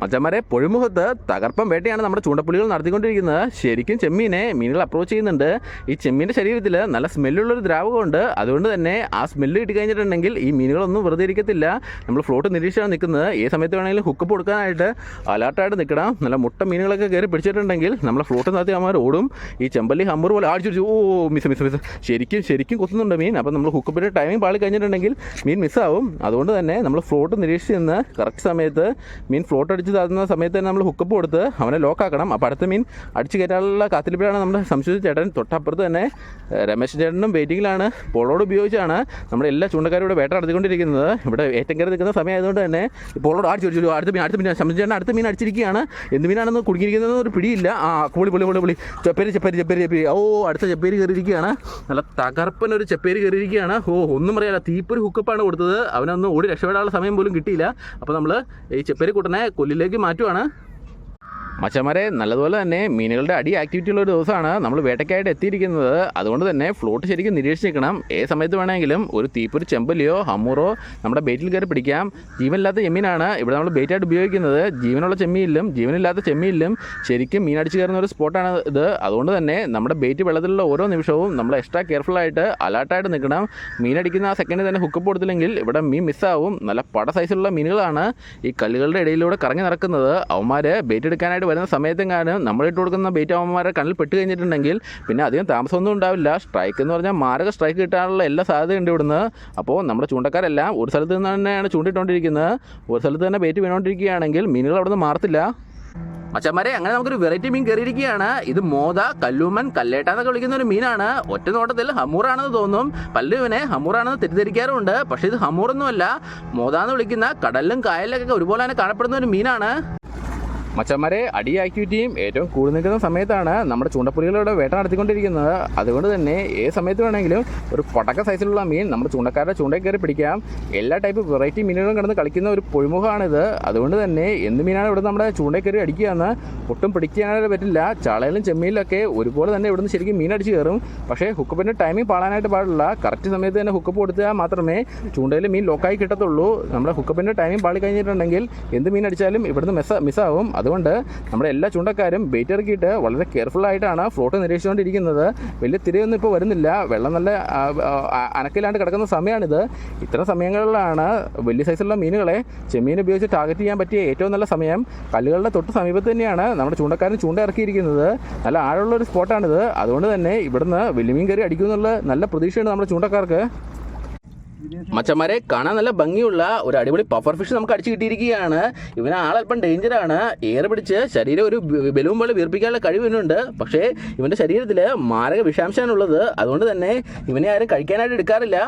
മച്ചന്മാരെ പൊഴിമുഖത്ത് തകർപ്പം വേട്ടയാണ് നമ്മുടെ ചൂണ്ടപ്പുലികൾ നടത്തിക്കൊണ്ടിരിക്കുന്നത്. ശരിക്കും ചെമ്മീനെ മീനുകൾ അപ്രോച്ച് ചെയ്യുന്നുണ്ട്. ഈ ചെമ്മീന്റെ ശരീരത്തിൽ നല്ല സ്മെല്ലുള്ളൊരു ദ്രാവകമുണ്ട് അതുകൊണ്ട് തന്നെ ആ സ്മെല്ല് കിട്ടി കഴിഞ്ഞിട്ടുണ്ടെങ്കിൽ ഈ മീനുകളൊന്നും വെറുതെ ഇരിക്കത്തില്ല. നമ്മൾ ഫ്ലോട്ട് നിരീക്ഷിച്ചാണ് നിൽക്കുന്നത്. ഏ സമയത്ത് വേണമെങ്കിലും ഹുക്കപ്പ് കൊടുക്കാനായിട്ട് അലർട്ടായിട്ട് നിൽക്കണം. നല്ല മുട്ട മീനുകളൊക്കെ കയറി പിടിച്ചിട്ടുണ്ടെങ്കിൽ നമ്മൾ ഫ്ലോട്ട് നടത്തി അവന്മാർ ഓടും. ഈ ചെമ്പല്ലി ഹമ്പർ പോലെ ആടിച്ചു ഓ മിസ് മിസ് മിസ് ശരിക്കും ശരിക്കും കൊത്തുന്നുണ്ട് മീൻ. അപ്പം നമ്മൾ ഹുക്കപ്പിന്റെ ടൈമിംഗ് പാളി കഴിഞ്ഞിട്ടുണ്ടെങ്കിൽ മീൻ മിസ്സാവും അതുകൊണ്ട് തന്നെ നമ്മൾ ഫ്ലോട്ട് നിരീക്ഷിച്ച് നിന്ന് കറക്റ്റ് സമയത്ത് മീൻ ഫ്ലോട്ട് അടിച്ച് താഴ്ന്ന സമയത്ത് തന്നെ നമ്മൾ ഹുക്കപ്പ് കൊടുത്ത് അവനെ ലോക്കാക്കണം അപ്പോൾ അടുത്ത മീൻ അടിച്ച് കയറ്റാനുള്ള കാത്തിരിപ്പിലാണ് നമ്മുടെ സംശയിച്ച ചേട്ടൻ. തൊട്ടപ്പുറത്ത് തന്നെ രമേശ് ചേട്ടനും വെയിറ്റിങ്ങിലാണ് പോളോട് ഉപയോഗിച്ചാണ് നമ്മുടെ എല്ലാ ചൂണ്ടക്കാരും ഇവിടെ വേട്ട നടത്തിക്കൊണ്ടിരിക്കുന്നത്. ഇവിടെ ഏറ്റവും കയറി നിൽക്കുന്ന സമയമായതുകൊണ്ട് തന്നെ പോളോട് അടിച്ചു അടിച്ചു അടുത്ത മീൻ അടുത്ത മീൻ സംശയിച്ച ചേട്ടൻ അടുത്ത മീൻ അടിച്ചിരിക്കുകയാണ്. എന്ത് മീനാണെന്ന് കുടുങ്ങിയിരിക്കുന്നത് ഒരു പിടിയില്ല. ആ പൊളി പൊളി പൊളി പുളി ചെപ്പേരി ചെപ്പേരി ചെപ്പേരി ചെപ്പേരി. ഓ അടുത്ത ചെപ്പേരി കയറിയിരിക്കുകയാണ്. നല്ല തകർപ്പൻ ഒരു ചെപ്പേരി കയറിയിരിക്കുകയാണ്. ഓ ഒന്നും പറയാല്ല തീപ്പൊരു ഹുക്കപ്പാണ് കൊടുത്തത്. അവനൊന്നും ഓടി രക്ഷപ്പെടാനുള്ള സമയം പോലും കിട്ടിയില്ല. അപ്പോൾ നമ്മൾ ഈ ചെപ്പേരി കൂട്ടനെ കൊല്ലിലേക്ക് മാറ്റുവാണ്. മച്ചന്മാരെ നല്ലതുപോലെ തന്നെ മീനുകളുടെ അടി ആക്ടിവിറ്റി ഉള്ള ഒരു ദിവസമാണ് നമ്മൾ വേട്ടയ്ക്കായിട്ട് എത്തിയിരിക്കുന്നത്. അതുകൊണ്ട് തന്നെ ഫ്ലോട്ട് ശരിക്കും നിരീക്ഷിക്കണം. ഏത് സമയത്ത് വേണമെങ്കിലും ഒരു തീപ്പൊരു ചെമ്പലിയോ ഹമ്മൂറോ നമ്മുടെ ബേറ്റിൽ കയറി പിടിക്കാം. ജീവനില്ലാത്ത ചെമ്മീനാണ് ഇവിടെ നമ്മൾ ബേറ്റായിട്ട് ഉപയോഗിക്കുന്നത്. ജീവനുള്ള ചെമ്മീനിലും ജീവനില്ലാത്ത ചെമ്മീനിലും ശരിക്കും മീൻ അടിച്ച് കയറുന്ന ഒരു സ്പോട്ടാണ് ഇത്. അതുകൊണ്ട് തന്നെ നമ്മുടെ ബേറ്റ് വെള്ളത്തിലുള്ള ഓരോ നിമിഷവും നമ്മൾ എക്സ്ട്രാ കെയർഫുള്ളായിട്ട് അലർട്ടായിട്ട് നിൽക്കണം. മീനടിക്കുന്ന ആ സെക്കൻഡിൽ തന്നെ ഹുക്കപ്പ് കൊടുത്തില്ലെങ്കിൽ ഇവിടെ മീൻ മിസ്സാവും നല്ല പട സൈസിലുള്ള മീനുകളാണ് ഈ കല്ലുകളുടെ ഇടയിലൂടെ കറങ്ങി നടക്കുന്നത്. അവന്മാർ ബേറ്റ് എടുക്കാനായിട്ട് വരുന്ന സമയത്തെങ്ങാനും നമ്മളിട്ട് കൊടുക്കുന്ന ബേറ്റ് അവന്മാരെ കണ്ണിൽ പെട്ട് കഴിഞ്ഞിട്ടുണ്ടെങ്കിൽ പിന്നെ അധികം താമസമൊന്നും ഉണ്ടാവില്ല. സ്ട്രൈക്ക് എന്ന് പറഞ്ഞാൽ മാരക സ്ട്രൈക്ക് കിട്ടാനുള്ള എല്ലാ സാധ്യതയുണ്ട് ഇവിടുന്ന്. അപ്പോൾ നമ്മുടെ ചൂണ്ടക്കാരെല്ലാം ഒരു സ്ഥലത്ത് നിന്ന് തന്നെയാണ് ചൂണ്ടിട്ടുകൊണ്ടിരിക്കുന്നത് ഒരു സ്ഥലത്ത് തന്നെ ബേറ്റ് വീണുകൊണ്ടിരിക്കുകയാണെങ്കിൽ മീനുകൾ അവിടെ നിന്ന് മാറത്തില്ല. മച്ചന്മാരെ അങ്ങനെ നമുക്കൊരു വെറൈറ്റി മീൻ കയറിയിരിക്കുകയാണ്. ഇത് മോത കല്ലുമൻ കല്ലേട്ട എന്നൊക്കെ വിളിക്കുന്ന ഒരു മീനാണ്. ഒറ്റ നോട്ടത്തിൽ ഹമൂറാണെന്ന് തോന്നും. പല്ലുവിനെ ഹമൂറാണെന്ന് തെറ്റിദ്ധരിക്കാറുമുണ്ട്. പക്ഷേ ഇത് ഹമൂറൊന്നുമല്ല. മോത എന്ന് വിളിക്കുന്ന കടലിലും കായലിലൊക്കെ ഒരുപോലെ തന്നെ കാണപ്പെടുന്ന ഒരു മീനാണ്. മച്ചന്മാരെ അടി ആക്ടിവിറ്റിയും ഏറ്റവും കൂടുതൽ നിൽക്കുന്ന സമയത്താണ് നമ്മുടെ ചൂണ്ടപ്പുലികളുടെ വേട്ട നടത്തിക്കൊണ്ടിരിക്കുന്നത്. അതുകൊണ്ട് തന്നെ ഏത് സമയത്ത് വേണമെങ്കിലും ഒരു പടക്ക സൈസിലുള്ള മീൻ നമ്മുടെ ചൂണ്ടക്കാരുടെ ചൂണ്ടയിൽ കയറി പിടിക്കാം. എല്ലാ ടൈപ്പ് വെറൈറ്റി മീനുകളും കിടന്ന് കളിക്കുന്ന ഒരു പൊഴിമുഖമാണിത് അതുകൊണ്ട് തന്നെ എന്ത് മീനാണ് ഇവിടെ നമ്മുടെ ചൂണ്ടയിൽ കയറി അടിക്കുകയെന്ന് ഒട്ടും പിടിക്കാനായിട്ട് പറ്റില്ല. ചാളയിലും ചെമ്മീനിലൊക്കെ ഒരുപോലെ തന്നെ ഇവിടുന്ന് ശരിക്കും മീൻ അടിച്ച് കയറും. പക്ഷേ ഹുക്കപ്പിന്റെ ടൈമിംഗ് പാടാനായിട്ട് പാടില്ല. കറക്റ്റ് സമയത്ത് തന്നെ ഹുക്കപ്പ് കൊടുത്താൽ മാത്രമേ ചൂണ്ടയിൽ മീൻ ലോക്കായി കിട്ടത്തുള്ളൂ. നമ്മുടെ ഹുക്കപ്പിന്റെ ടൈമിംഗ് പാടി കഴിഞ്ഞിട്ടുണ്ടെങ്കിൽ എന്ത് മീൻ അടിച്ചാലും ഇവിടുന്ന് മിസ് മിസ്സാവും അതുകൊണ്ട് നമ്മുടെ എല്ലാ ചൂണ്ടക്കാരും ബേറ്റ് ഇറക്കിയിട്ട് വളരെ കെയർഫുൾ ആയിട്ടാണ് ഫ്ലോട്ട് നിരീക്ഷിച്ചുകൊണ്ടിരിക്കുന്നത്. വലിയ തിരയൊന്നും ഇപ്പോൾ വരുന്നില്ല. വെള്ളം നല്ല അനക്കില്ലാണ്ട് കിടക്കുന്ന സമയമാണിത് ഇത്തരം സമയങ്ങളിലാണ് വലിയ സൈസിലുള്ള മീനുകളെ ചെമ്മീൻ ഉപയോഗിച്ച് ടാർഗറ്റ് ചെയ്യാൻ പറ്റിയ ഏറ്റവും നല്ല സമയം. കല്ലുകളുടെ തൊട്ട് സമീപത്ത് തന്നെയാണ് നമ്മുടെ ചൂണ്ടക്കാരൻ ചൂണ്ട ഇറക്കിയിരിക്കുന്നത്. നല്ല ആഴമുള്ള ഒരു സ്പോട്ടാണിത് അതുകൊണ്ട് തന്നെ ഇവിടുന്ന് വലിയ മീൻ കറി അടിക്കുമെന്നുള്ള നല്ല പ്രതീക്ഷയാണ് നമ്മുടെ ചൂണ്ടക്കാർക്ക്. മച്ചന്മാരെ കാണാൻ നല്ല ഭംഗിയുള്ള ഒരു അടിപൊളി പഫർ ഫിഷ് നമുക്ക് അടിച്ചു കിട്ടിയിരിക്കുകയാണ്. ഇവന് ആളല്പം ആണ്. ഏറെ പിടിച്ച് ശരീരം ഒരു ബലൂൺ പോലെ വീർപ്പിക്കാനുള്ള കഴിവ് ഇവനുണ്ട്. പക്ഷേ ഇവന്റെ ശരീരത്തിൽ മാരക വിഷാംശമാണുള്ളത് അതുകൊണ്ട് തന്നെ ഇവനെ ആരും കഴിക്കാനായിട്ട് എടുക്കാറില്ല.